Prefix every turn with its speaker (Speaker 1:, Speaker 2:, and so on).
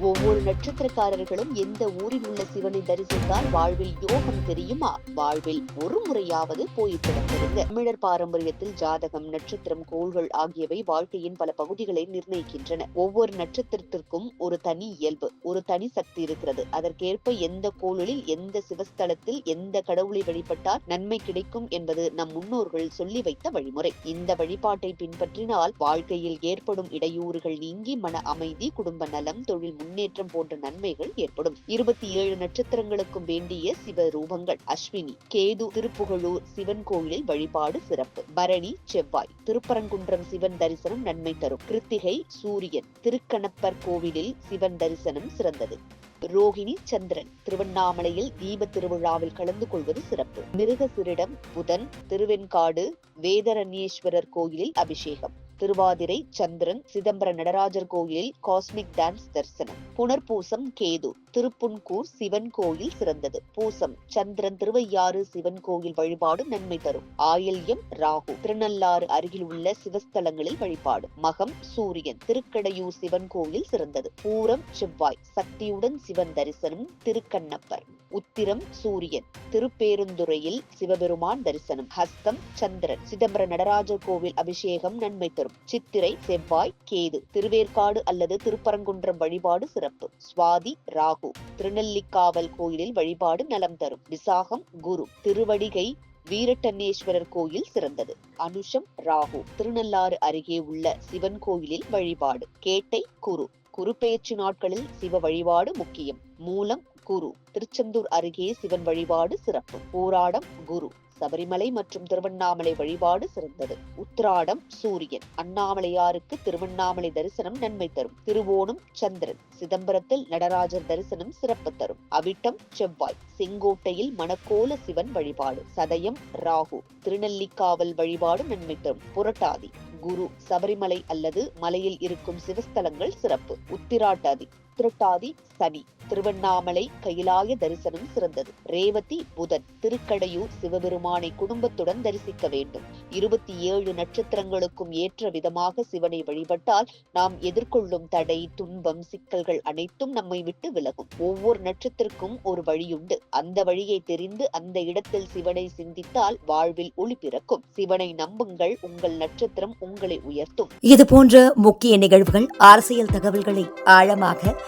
Speaker 1: ஒவ்வொரு நட்சத்திரக்காரர்களும் எந்த ஊரில் உள்ள சிவனை தரிசித்தால் வாழ்வில் யோகம் தெரியுமா? வாழ்வில் ஒரு முறையாவது போய் பிறந்திருங்க. தமிழர் பாரம்பரியத்தில் ஜாதகம் நட்சத்திரம் கோள்கள் ஆகியவை வாழ்க்கையின் பல பகுதிகளை நிர்ணயிக்கின்றன. ஒவ்வொரு நட்சத்திரத்திற்கும் ஒரு தனி இயல்பு ஒரு தனி சக்தி இருக்கிறது. அதற்கேற்ப எந்த கோளில் எந்த சிவஸ்தலத்தில் எந்த கடவுளை வழிபட்டால் நன்மை கிடைக்கும் என்பது நம் முன்னோர்கள் சொல்லி வைத்த வழிமுறை. இந்த வழிபாட்டை பின்பற்றினால் வாழ்க்கையில் ஏற்படும் இடையூறுகள் நீங்கி மன அமைதி குடும்ப நலம் தொழில் முன்னேற்றம் போன்ற நன்மைகள் ஏற்படும். இருபத்தி ஏழு நட்சத்திரங்களுக்கும் வேண்டிய சிவ ரூபங்கள் அஸ்வினி கேது திருப்புகழூர் சிவன் கோயிலில் வழிபாடு சிறப்பு. பரணி செவ்வாய் திருப்பரங்குன்றம் சிவன் தரிசனம் நன்மை தரும். கிருத்திகை சூரியன் திருக்கணப்பர் கோவிலில் சிவன் தரிசனம் சிறந்தது. ரோகிணி சந்திரன் திருவண்ணாமலையில் தீப திருவிழாவில் கலந்து கொள்வது சிறப்பு. மிருகசிரிடம் புதன் திருவெண்காடு வேதரண்யேஸ்வரர் கோயிலில் அபிஷேகம். திருவாதிரை சந்திரன் சிதம்பர நடராஜர் கோயிலில் காஸ்மிக் டான்ஸ் தரிசனம். புனர்பூசம் கேது. திருப்புன்கூர் சிவன் கோயில் சிறந்தது. பூசம். சந்திரன் திருவையாறு சிவன் கோயில் வழிபாடு நன்மை தரும். ஆயில்யம் ராகு. திருநள்ளாறு அருகில் உள்ள சிவஸ்தலங்களில் வழிபாடு. மகம் சூரியன். திருக்கடையூர் சிவன் கோயில் சிறந்தது. பூரம் செவ்வாய். சக்தியுடன் சிவன் தரிசனம் திருக்கண்ணப்பர். உத்திரம் சூரியன். திருப்பேருந்துறையில் சிவபெருமான் தரிசனம். ஹஸ்தம் சந்திரன். சிதம்பர நடராஜர் கோவில் அபிஷேகம் நன்மை தரும். சித்திரை செவ்வாய் கேது. திருவேற்காடு அல்லது திருப்பரங்குன்றம் வழிபாடு சிறப்பு. சுவாதி ராகு. திருநெல்லிக்காவல் கோயிலில் வழிபாடு நலம் தரும். விசாகம் குரு. திருவடிகை வீரட்டன்னேஸ்வரர் கோயில் சிறந்தது. அனுஷம் ராகு. திருநள்ளாறு அருகே உள்ள சிவன் கோயிலில் வழிபாடு. கேட்டை குரு. குருபெயர்ச்சி நாட்களில் சிவ வழிபாடு முக்கியம். மூலம் குரு. திருச்செந்தூர் அருகே சிவன் வழிபாடு சிறப்பு. போராடம் குரு. சபரிமலை மற்றும் திருவண்ணாமலை வழிபாடு சிறந்தது. உத்திராடம் சூரியன். அண்ணாமலையாருக்கு திருவண்ணாமலை தரிசனம் நன்மை தரும். திருவோணம் சந்திரன். சிதம்பரத்தில் நடராஜர் தரிசனம் சிறப்பு தரும். அவிட்டம் செவ்வாய். செங்கோட்டையில் மணக்கோல சிவன் வழிபாடு. சதயம் ராகு. திருநெல்லிக்காவல் வழிபாடு நன்மை தரும். புரட்டாதி. குரு. சபரிமலை அல்லது மலையில் இருக்கும் சிவஸ்தலங்கள் சிறப்பு. உத்திராட்டாதி. திருட்டாதி சனி. திருவண்ணாமலை கைலாய தரிசனம் சிறந்தது. ரேவதி புதன் திருக்கடையூர் சிவபெருமானை குடும்பத்துடன் தரிசிக்க வேண்டும். இருபத்தி ஏழு நட்சத்திரங்களுக்கும் ஏற்ற விதமாக சிவனை வழிபட்டால் நாம் எதிர்கொள்ளும் தடை துன்பம் சிக்கல்கள் அனைத்தும் நம்மை விட்டு விலகும். ஒவ்வொரு நட்சத்திற்கும் ஒரு வழியுண்டு. அந்த வழியை தெரிந்து அந்த இடத்தில் சிவனை சிந்தித்தால் வாழ்வில் ஒளி பிறக்கும். சிவனை நம்புங்கள் உங்கள் நட்சத்திரம் உங்களை உயர்த்தும்.
Speaker 2: இது போன்ற முக்கிய நிகழ்வுகள் அரசியல் தகவல்களை ஆழமாக